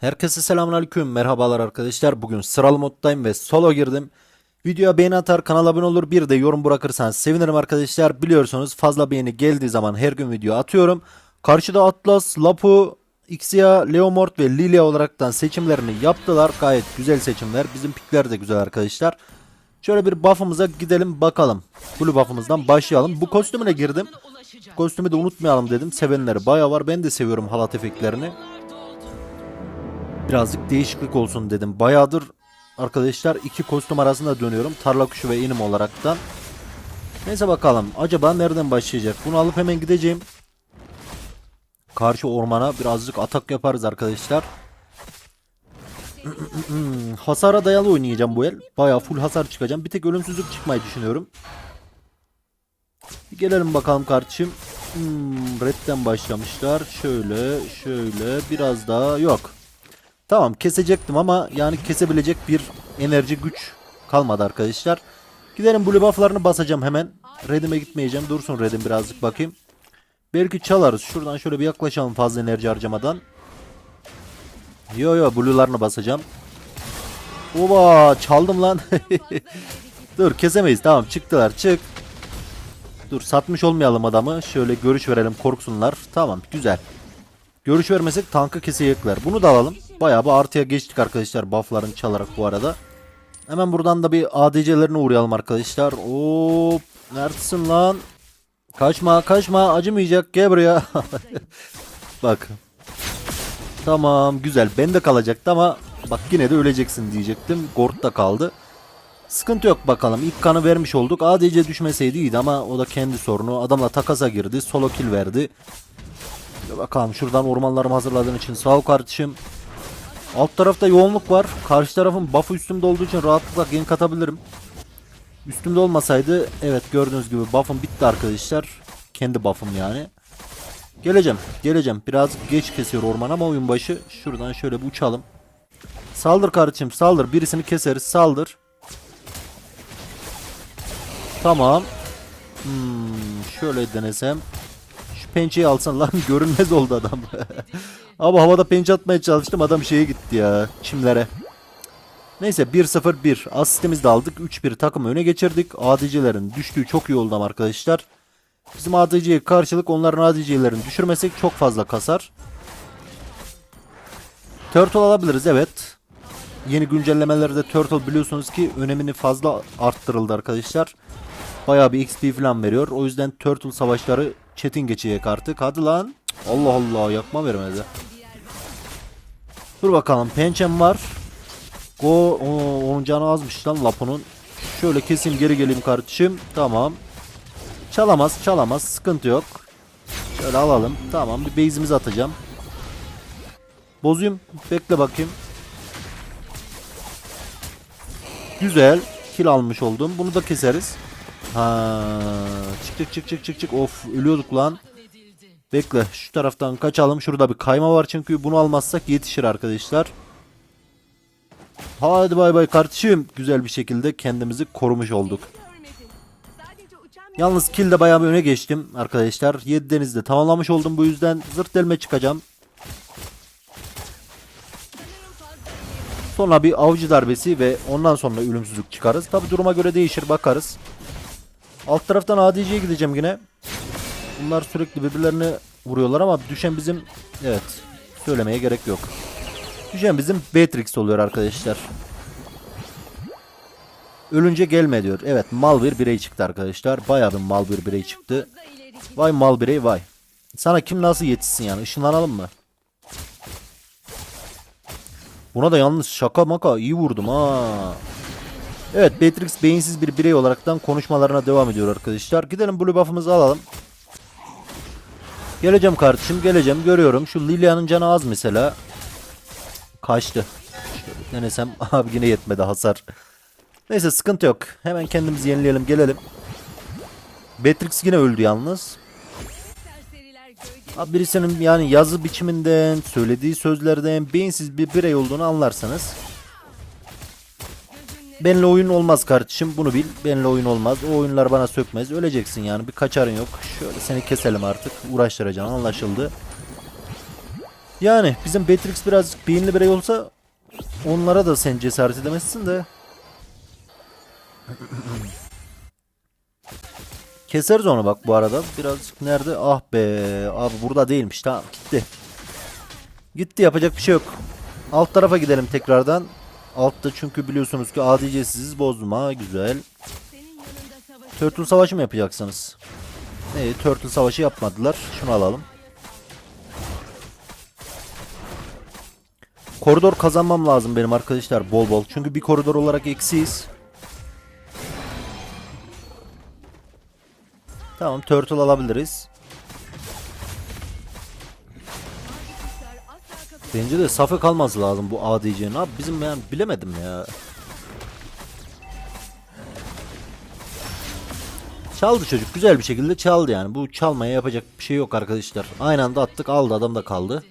Herkese selamünaleyküm. Merhabalar arkadaşlar. Bugün sıralı moddayım ve solo girdim. Videoya beğeni atar, kanala abone olur, bir de yorum bırakırsanız sevinirim arkadaşlar. Biliyorsunuz fazla beğeni geldiği zaman her gün video atıyorum. Karşıda Atlas, Lapu, Xia, Leomord ve Lilia olaraktan seçimlerini yaptılar. Gayet güzel seçimler. Bizim pikler de güzel arkadaşlar. Şöyle bir buff'ımıza gidelim bakalım. Blue buff'ımızdan başlayalım. Bu kostümüne girdim. Kostümü de unutmayalım dedim. Sevenleri bayağı var. Ben de seviyorum halat efektlerini. Birazcık değişiklik olsun dedim. Bayağıdır arkadaşlar iki kostüm arasında dönüyorum. Tarla kuşu ve inim olaraktan. Neyse bakalım. Acaba nereden başlayacak? Bunu alıp hemen gideceğim. Karşı ormana birazcık atak yaparız arkadaşlar. Hasara dayalı oynayacağım bu el. Bayağı full hasar çıkacağım. Bir tek ölümsüzlük çıkmayı düşünüyorum. Gelelim bakalım kardeşim. Hmm, redden başlamışlar. Şöyle, şöyle biraz daha yok. Tamam kesecektim ama yani kesebilecek bir enerji güç kalmadı arkadaşlar. Gidelim blue buff'larını basacağım hemen. Redim'e gitmeyeceğim. Dursun Redim birazcık bakayım. Belki çalarız. Şuradan şöyle bir yaklaşalım fazla enerji harcamadan. Yo yo blue'larını basacağım. Oba çaldım lan. Dur kesemeyiz. Tamam çıktılar çık. Dur satmış olmayalım adamı. Şöyle görüş verelim korksunlar. Tamam güzel. Görüş vermesek tankı kesecekler. Bunu da alalım. Bayağı bir artıya geçtik arkadaşlar buff'larını çalarak bu arada. Hemen buradan da bir ADC'lerine uğrayalım arkadaşlar. Hop. Neredesin lan? Kaçma kaçma acımayacak gel buraya. Bak. Tamam güzel bende kalacaktı ama bak yine de öleceksin diyecektim. Gord'da kaldı. Sıkıntı yok bakalım. İlk kanı vermiş olduk. ADC düşmeseydi iyiydi ama o da kendi sorunu. Adamla takasa girdi. Solo kill verdi. Bakalım şuradan ormanlarımı hazırladığın için sağ ol kardeşim. Alt tarafta yoğunluk var. Karşı tarafın buff'ı üstümde olduğu için rahatlıkla gank atabilirim. Üstümde olmasaydı evet gördüğünüz gibi buff'ım bitti arkadaşlar. Kendi buff'ım yani. Geleceğim. Geleceğim. Biraz geç kesiyor orman ama oyun başı. Şuradan şöyle bir uçalım. Saldır kardeşim saldır. Birisini keseriz. Saldır. Tamam. Hmm, şöyle denesem. Şu pençeyi alsan lan görünmez oldu adam. Ama havada pençe atmaya çalıştım adam şeye gitti ya çimlere. Neyse 1-0-1 asistimizi de aldık 3-1 takım öne geçirdik. ADC'lerin düştüğü çok iyi oldu arkadaşlar. Bizim ADC'ye karşılık onların ADC'lerini düşürmesek çok fazla kasar. Turtle alabiliriz evet. Yeni güncellemelerde Turtle biliyorsunuz ki önemini fazla arttırıldı arkadaşlar. Bayağı bir XP falan veriyor. O yüzden Turtle savaşları çetin geçecek artık. Hadi lan. Allah Allah yakma vermedi. Dur bakalım pençem var. Go o, onun canı azmış lan Lapu'nun. Şöyle keseyim geri geleyim kardeşim. Tamam. Çalamaz çalamaz sıkıntı yok. Şöyle alalım. Tamam bir base'imizi atacağım. Bozayım. Bekle bakayım. Güzel. Kill almış oldum. Bunu da keseriz. Ha, çık çık çık çık çık çık. Of ölüyorduk lan. Bekle şu taraftan kaçalım. Şurada bir kayma var çünkü bunu almazsak yetişir arkadaşlar. Hadi bay bay kardeşim. Güzel bir şekilde kendimizi korumuş olduk. Yalnız kill'de bayağı bir öne geçtim arkadaşlar. 7 denizde tamamlamış oldum bu yüzden zırt delme çıkacağım. Sonra bir avcı darbesi ve ondan sonra ölümsüzlük çıkarız. Tabi duruma göre değişir bakarız. Alt taraftan ADC'ye gideceğim yine. Bunlar sürekli birbirlerini vuruyorlar ama düşen bizim evet söylemeye gerek yok. Düşen bizim Beatrix oluyor arkadaşlar. Ölünce gelme diyor. Evet mal bir birey çıktı arkadaşlar. Bayağı bir mal bir birey çıktı. Vay mal birey vay. Sana kim nasıl yetişsin yani ışınlanalım mı? Buna da yalnız şaka maka iyi vurdum ha. Evet Beatrix beyinsiz bir birey olaraktan konuşmalarına devam ediyor arkadaşlar. Gidelim blue buff'ımızı alalım. Geleceğim kardeşim geleceğim görüyorum. Şu Lilia'nın canı az mesela. Kaçtı. Şöyle denesem abi yine yetmedi hasar. Neyse sıkıntı yok. Hemen kendimizi yenileyelim gelelim. Beatrix yine öldü yalnız. Abi birisinin yani yazı biçiminden, söylediği sözlerden beyinsiz bir birey olduğunu anlarsanız. Benle oyun olmaz kardeşim bunu bil. Benle oyun olmaz. O oyunlar bana sökmez. Öleceksin yani bir kaçarın yok. Şöyle seni keselim artık. Uğraştıracağım anlaşıldı. Yani bizim Beatrix biraz beyinli birey olsa onlara da sen cesaret edemezsin de. Keseriz onu bak bu arada. Birazcık nerede? Ah be. Abi burada değilmiş. Tamam gitti. Gitti yapacak bir şey yok. Alt tarafa gidelim tekrardan. Altta çünkü biliyorsunuz ki ADC'siz bozma. Güzel. Senin yanında savaş Turtle savaşı mı yapacaksınız? İyi Turtle savaşı yapmadılar. Şunu alalım. Koridor kazanmam lazım benim arkadaşlar bol bol. Çünkü bir koridor olarak eksiyiz. Tamam Turtle alabiliriz. Bence de safı kalması lazım bu ADC'nin. Abi bizim yani bilemedim ya. Çaldı çocuk güzel bir şekilde çaldı yani. Bu çalmaya yapacak bir şey yok arkadaşlar. Aynı anda attık aldı adam da kaldı.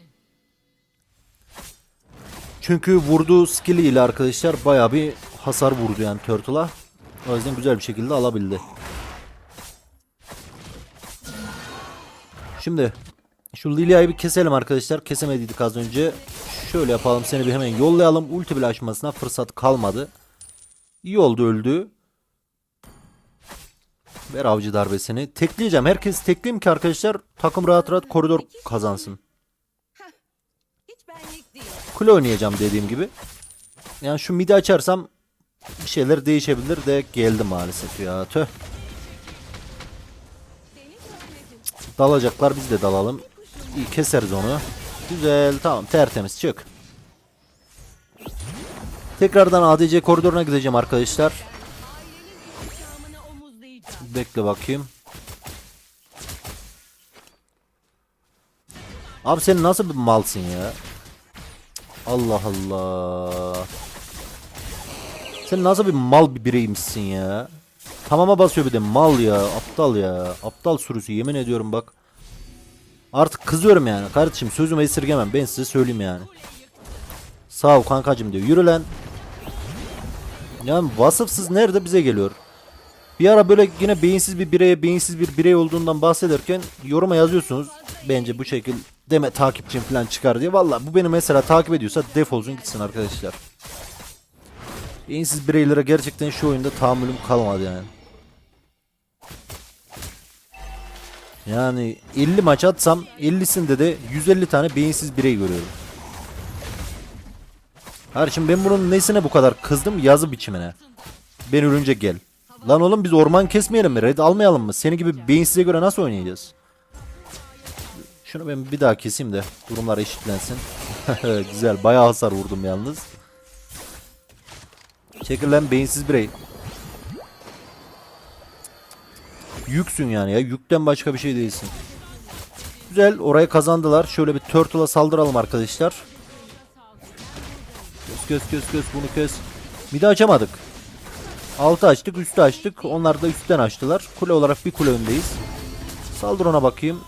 Çünkü vurduğu skill ile arkadaşlar baya bir hasar vurdu yani Turtle'a. O yüzden güzel bir şekilde alabildi. Şimdi şu Lilia'yı bir keselim arkadaşlar. Kesemediydik az önce. Şöyle yapalım seni bir hemen yollayalım. Ulti bile açmasına fırsat kalmadı. İyi oldu öldü. Ver avcı darbesini. Tekleyeceğim. Herkes tekleyeyim ki arkadaşlar takım rahat rahat koridor kazansın. Kule oynayacağım dediğim gibi. Yani şu midi açarsam bir şeyler değişebilir de geldi maalesef ya. Tüh. Dalacaklar biz de dalalım. Keseriz onu. Güzel tamam tertemiz çık. Tekrardan ADC koridoruna gideceğim arkadaşlar. Bekle bakayım. Abi sen nasıl bir malsın ya? Allah Allah. Sen nasıl bir mal bir bireymişsin ya? Tamama basıyor bir de mal ya. Aptal ya. Aptal sürüsü yemin ediyorum bak. Artık kızıyorum yani. Kardeşim sözümü esirgemem. Ben size söyleyeyim yani. Sağ ol kankacım diyor. Yürü lan. Yani vasıfsız nerede bize geliyor? Bir ara böyle yine beyinsiz bir bireye beyinsiz bir birey olduğundan bahsederken yoruma yazıyorsunuz. Bence bu şekil deme takipçim falan çıkar diye. Valla bu beni mesela takip ediyorsa defolsun gitsin arkadaşlar. Beyinsiz bireylere gerçekten şu oyunda tahammülüm kalmadı yani. Yani 50 maç atsam 50'sinde de 150 tane beyinsiz birey görüyorum. Kardeşim ben bunun nesine bu kadar kızdım yazı biçimine. Ben ölünce gel. Lan oğlum biz orman kesmeyelim mi? Red almayalım mı? Seni gibi beyinsize göre nasıl oynayacağız? Şunu ben bir daha keseyim de durumlar eşitlensin. Güzel bayağı hasar vurdum yalnız. Çekil lan beyinsiz birey. Yüksün yani ya. Yükten başka bir şey değilsin. Güzel orayı kazandılar. Şöyle bir Turtle'a saldıralım arkadaşlar. Kös kös kös kös bunu kös. De açamadık. Altı açtık, üstü açtık. Onlar da üstten açtılar. Kule olarak bir kule öndeyiz. Saldır ona bakayım.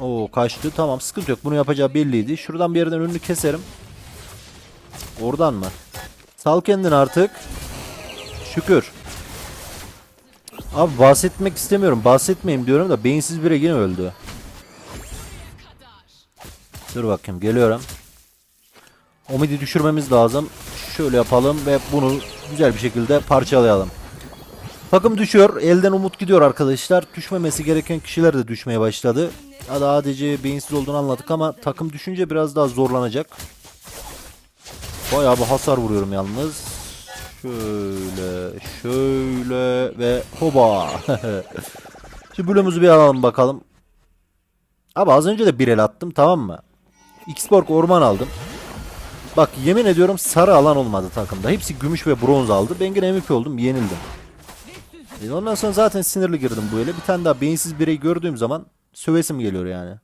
Oo kaçtı. Tamam sıkıntı yok. Bunu yapacağı belliydi. Şuradan bir yerden önünü keserim. Oradan mı? Sal kendini artık. Şükür. Abi bahsetmek istemiyorum. Bahsetmeyeyim diyorum da beyinsiz biri yine öldü. Dur bakayım geliyorum. O midi düşürmemiz lazım. Şöyle yapalım ve bunu güzel bir şekilde parçalayalım. Takım düşüyor. Elden umut gidiyor arkadaşlar. Düşmemesi gereken kişiler de düşmeye başladı. ADC beyinsiz olduğunu anladık ama takım düşünce biraz daha zorlanacak. Bayağı bir hasar vuruyorum yalnız. Şöyle, şöyle ve hoba. Şimdi bölümümüzü bir alalım bakalım. Abi az önce de bir el attım tamam mı? Xborg orman aldım. Bak yemin ediyorum sarı alan olmadı takımda. Hepsi gümüş ve bronz aldı. Ben yine MVP oldum yenildim. E ondan sonra zaten sinirli girdim bu ele. Bir tane daha beyinsiz birey gördüğüm zaman sövesim geliyor yani.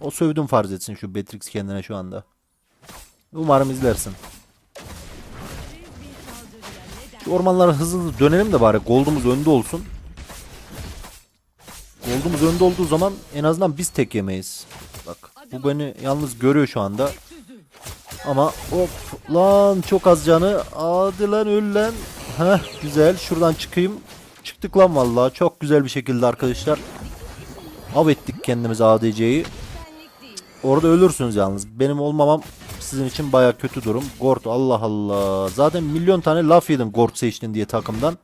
O sövdüm farz etsin şu Beatrix kendine şu anda. Umarım izlersin. Şu ormanlara hızlı hızlı dönelim de bari goldumuz önde olsun. Goldumuz önde olduğu zaman en azından biz tek yemeyiz. Bak bu beni yalnız görüyor şu anda. Ama hop lan çok az canı. Hadi lan öl lan. Heh güzel şuradan çıkayım. Çıktık lan vallahi çok güzel bir şekilde arkadaşlar. Av ettik kendimize ADC'yi. Orada ölürsünüz yalnız. Benim olmamam sizin için baya kötü durum. Gort Allah Allah. Zaten milyon tane laf yedim Gort seçtin diye takımdan.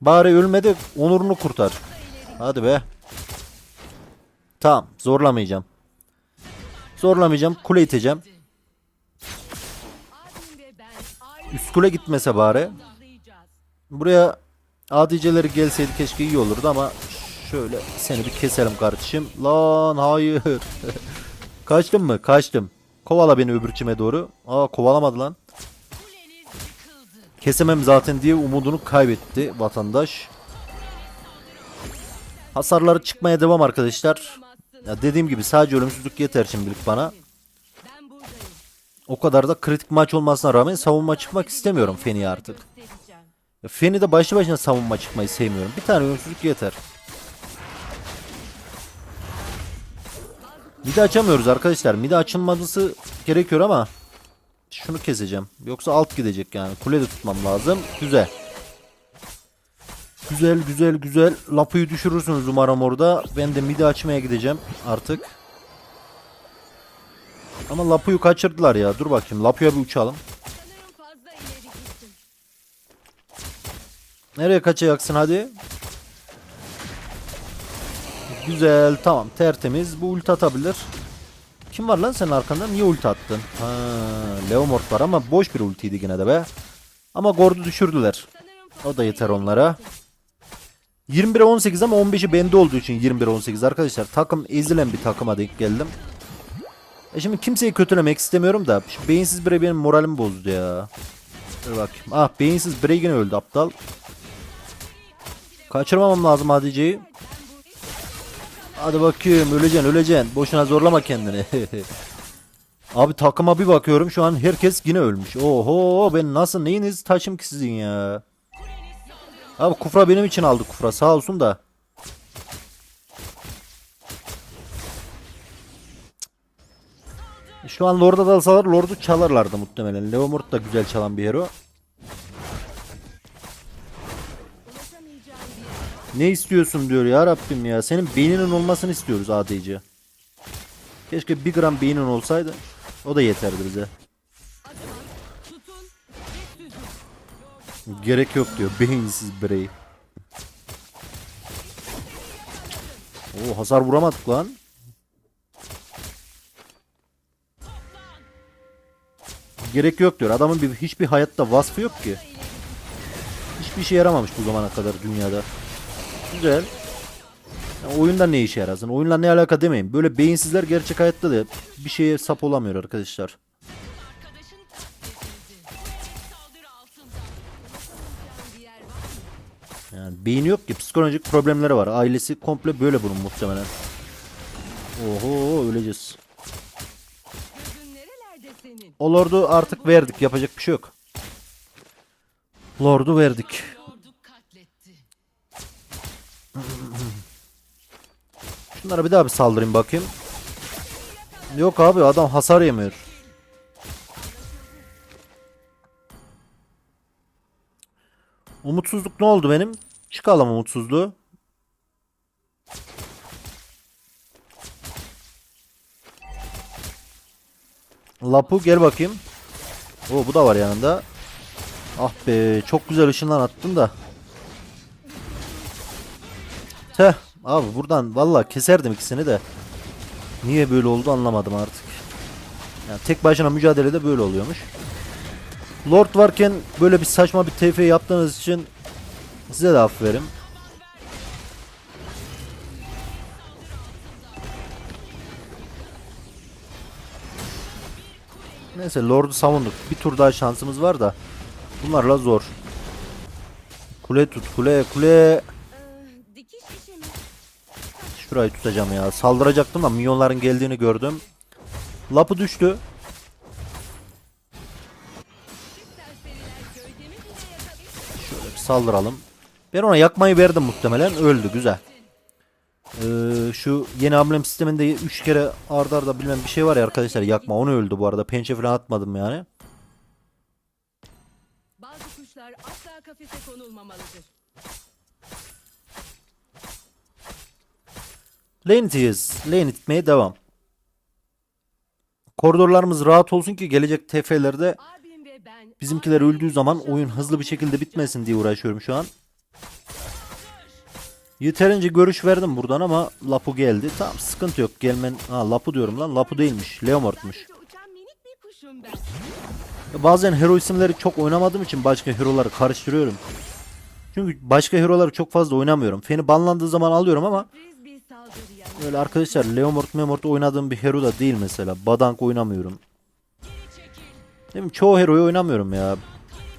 Bari ölme onurunu kurtar. Hadi be. Tamam zorlamayacağım. Zorlamayacağım. Kule iteceğim. Üst kule gitmese bari. Buraya ADC'leri gelseydi keşke iyi olurdu ama şöyle seni bir keselim kardeşim. Lan hayır. Kaçtım mı? Kaçtım. Kovala beni öbür çime doğru. Aa kovalamadı lan. Kesemem zaten diye umudunu kaybetti vatandaş. Hasarları çıkmaya devam arkadaşlar. Ya dediğim gibi sadece ölümsüzlük yeter şimdilik bana. O kadar da kritik maç olmasına rağmen savunma çıkmak istemiyorum Feni'ye artık. Feni de başlı başına savunma çıkmayı sevmiyorum. Bir tane ölümsüzlük yeter. Mide açamıyoruz arkadaşlar. Mide açılması gerekiyor ama şunu keseceğim. Yoksa alt gidecek yani. Kule de tutmam lazım. Güzel. Güzel güzel güzel. Lapuyu düşürürsünüz umarım orada. Ben de mide açmaya gideceğim artık. Ama Lapuyu kaçırdılar ya. Dur bakayım. Lapuya bir uçalım. Nereye kaçacaksın hadi? Güzel tamam tertemiz. Bu ulti atabilir. Kim var lan senin arkanda? Niye ulti attın? Ha, Leomort var ama boş bir ultiydi yine de be. Ama Gord'u düşürdüler. O da yeter onlara. 21'e 18 ama 15'i bende olduğu için 21'e 18 arkadaşlar. Takım ezilen bir takıma denk geldim. E şimdi kimseyi kötülemek istemiyorum da şu beyinsiz birey benim moralimi bozdu ya. Dur bakayım. Ah beyinsiz birey yine öldü aptal. Kaçırmamam lazım ADC'yi. Hadi bakayım öleceksin öleceksin. Boşuna zorlama kendini. Abi takıma bir bakıyorum şu an herkes yine ölmüş. Oho ben nasıl neyiniz taşım ki sizin ya. Abi kufra benim için aldı kufra sağ olsun da. Şu an Lord'a dalsalar Lord'u çalarlardı muhtemelen. Leomort da güzel çalan bir hero. Ne istiyorsun diyor ya Rabbim ya. Senin beyninin olmasını istiyoruz ADC. Keşke bir gram beynin olsaydı. O da yeterdi bize. Gerek yok diyor. Beyinsiz birey. Oo hasar vuramadık lan. Gerek yok diyor. Adamın bir, hiçbir hayatta vasfı yok ki. Hiçbir işe yaramamış bu zamana kadar dünyada. Güzel. Ya oyunda ne işe yarasın? Oyunla ne alaka demeyin. Böyle beyinsizler gerçek hayatta da bir şeye sap olamıyor arkadaşlar. Yani beyni yok ki psikolojik problemleri var. Ailesi komple böyle bunun muhtemelen. Oho öleceğiz. O lordu artık verdik. Yapacak bir şey yok. Lordu verdik. Lordu katletti. Şunlara bir daha bir saldırayım bakayım. Yok abi adam hasar yemiyor. Umutsuzluk ne oldu benim? Çıkalım umutsuzluğu. Lapu gel bakayım. Oo bu da var yanında. Ah be çok güzel ışınlan attın da. Teh abi buradan valla keserdim ikisini de. Niye böyle oldu anlamadım artık. Yani tek başına mücadelede böyle oluyormuş. Lord varken böyle bir saçma bir TF yaptığınız için size de af verim. Neyse Lord'u savunduk. Bir tur daha şansımız var da bunlarla zor. Kule tut kule kule. Ee, dikiş işi mi? Şurayı tutacağım ya. Saldıracaktım ama milyonların geldiğini gördüm. Lapı düştü. Şöyle bir saldıralım. Ben ona yakmayı verdim muhtemelen. Öldü güzel. Ee, şu yeni amblem sisteminde 3 kere ardarda arda bilmem bir şey var ya arkadaşlar yakma onu öldü bu arada. Pençe falan atmadım yani. Bazı kuşlar asla kafese konulmamalıdır. Lane itiyiz. Lane itmeye devam. Koridorlarımız rahat olsun ki gelecek TF'lerde bizimkiler öldüğü zaman oyun hızlı bir şekilde bitmesin diye uğraşıyorum şu an. Yeterince görüş verdim buradan ama Lapu geldi. Tamam sıkıntı yok. Gelmen... Ha Lapu diyorum lan. Lapu değilmiş. Ya Bazen hero isimleri çok oynamadığım için başka hero'ları karıştırıyorum. Çünkü başka hero'ları çok fazla oynamıyorum. Feni banlandığı zaman alıyorum ama. Öyle arkadaşlar Leomord Memord oynadığım bir hero da değil mesela. Badank oynamıyorum. Değil mi? Çoğu hero'yu oynamıyorum ya.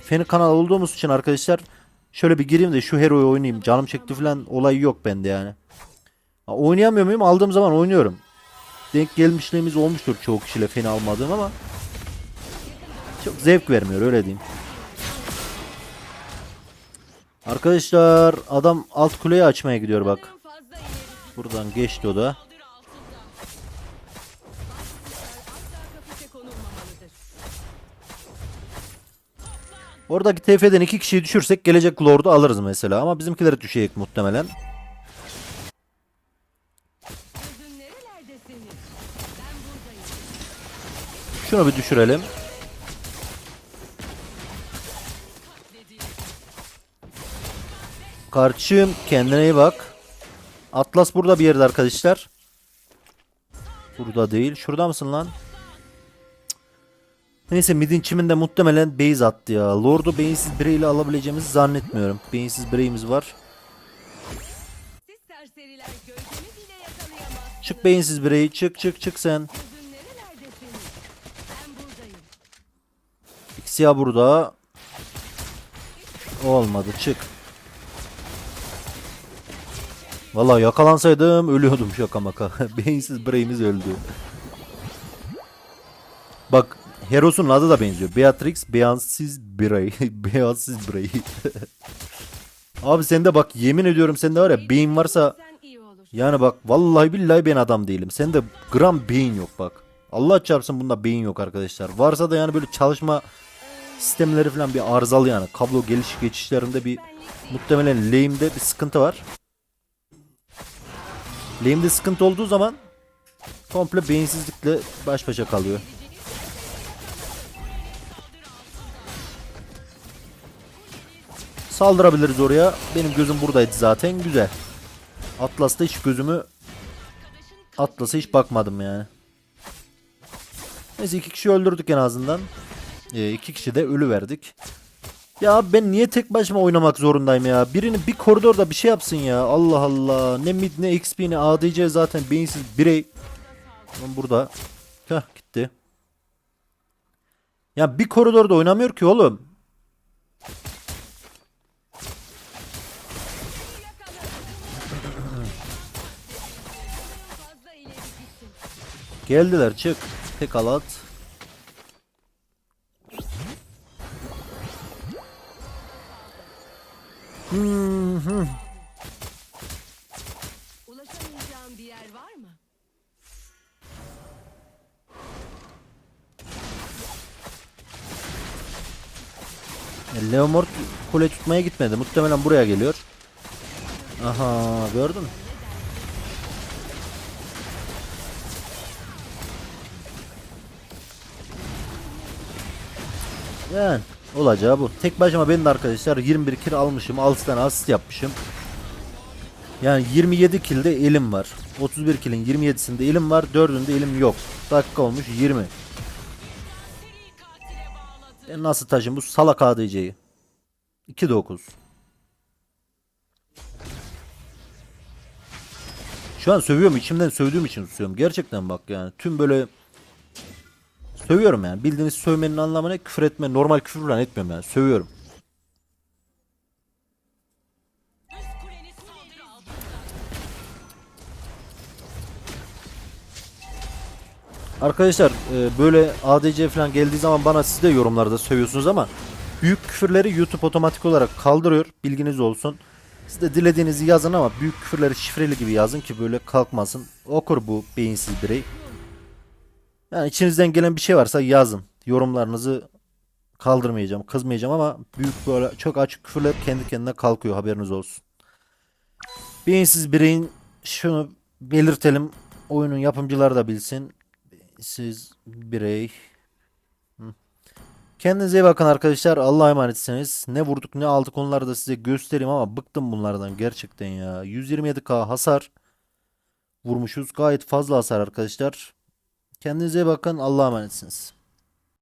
Feni kanal olduğumuz için arkadaşlar şöyle bir gireyim de şu hero'yu oynayayım. Canım çekti falan olayı yok bende yani. Oynayamıyor muyum? Aldığım zaman oynuyorum. Denk gelmişliğimiz olmuştur çoğu kişiyle feni almadığım ama çok zevk vermiyor öyle diyeyim. Arkadaşlar adam alt kuleyi açmaya gidiyor bak. Buradan geçti o da. Oradaki TF'den iki kişiyi düşürsek gelecek Lord'u alırız mesela ama bizimkileri düşecek muhtemelen. Şunu bir düşürelim. Kardeşim kendine iyi bak. Atlas burada bir yerde arkadaşlar. Burada değil. Şurada mısın lan? Neyse midin çiminde muhtemelen base attı ya. Lord'u beyinsiz bireyle alabileceğimizi zannetmiyorum. Beyinsiz bireyimiz var. Çık beyinsiz birey. Çık çık çık sen. Xia burada. Olmadı çık. Vallahi yakalansaydım ölüyordum şaka maka. Beyinsiz bireyimiz öldü. Bak Heros'un adı da benziyor. Beatrix Beyansiz Birey. Beyansiz Birey. Abi sende bak yemin ediyorum sende var ya beyin varsa yani bak vallahi billahi ben adam değilim. Sende gram beyin yok bak. Allah çarpsın bunda beyin yok arkadaşlar. Varsa da yani böyle çalışma sistemleri falan bir arızalı yani. Kablo geliş geçişlerinde bir muhtemelen lehimde bir sıkıntı var. Lehimde sıkıntı olduğu zaman komple beyinsizlikle baş başa kalıyor. Saldırabiliriz oraya. Benim gözüm buradaydı zaten. Güzel. Atlas'ta hiç gözümü Atlas'a hiç bakmadım yani. Neyse iki kişi öldürdük en azından. Ee, iki kişi de ölü verdik. Ya ben niye tek başıma oynamak zorundayım ya? Birini bir koridorda bir şey yapsın ya. Allah Allah. Ne mid ne XP ne ADC zaten beyinsiz birey. Lan burada. Heh gitti. Ya bir koridorda oynamıyor ki oğlum. Geldiler çık. Tek alat. Ulaşamayacağım bir yer var mı? E, Leomord kule tutmaya gitmedi. Muhtemelen buraya geliyor. Aha gördün mü? Yani olacağı bu. Tek başıma ben de arkadaşlar 21 kill almışım. 6 tane asist yapmışım. Yani 27 kill'de elim var. 31 kill'in 27'sinde elim var. 4'ünde elim yok. Dakika olmuş 20. Ben nasıl taşım bu salak ADC'yi? 2-9. Şu an sövüyorum. içimden sövdüğüm için susuyorum. Gerçekten bak yani. Tüm böyle sövüyorum yani. Bildiğiniz sövmenin anlamı ne? Küfür etme. Normal küfür falan etmiyorum yani. Sövüyorum. Arkadaşlar e, böyle ADC falan geldiği zaman bana siz de yorumlarda sövüyorsunuz ama büyük küfürleri YouTube otomatik olarak kaldırıyor. Bilginiz olsun. Siz de dilediğinizi yazın ama büyük küfürleri şifreli gibi yazın ki böyle kalkmasın. Okur bu beyinsiz birey. Yani içinizden gelen bir şey varsa yazın. Yorumlarınızı kaldırmayacağım, kızmayacağım ama büyük böyle çok açık küfürler kendi kendine kalkıyor haberiniz olsun. Beyinsiz bireyin şunu belirtelim. Oyunun yapımcıları da bilsin. siz birey. Kendinize iyi bakın arkadaşlar. Allah'a emanetsiniz. Ne vurduk ne aldık onları da size göstereyim ama bıktım bunlardan gerçekten ya. 127k hasar vurmuşuz. Gayet fazla hasar arkadaşlar. Kendinize bakın. Allah'a emanetsiniz.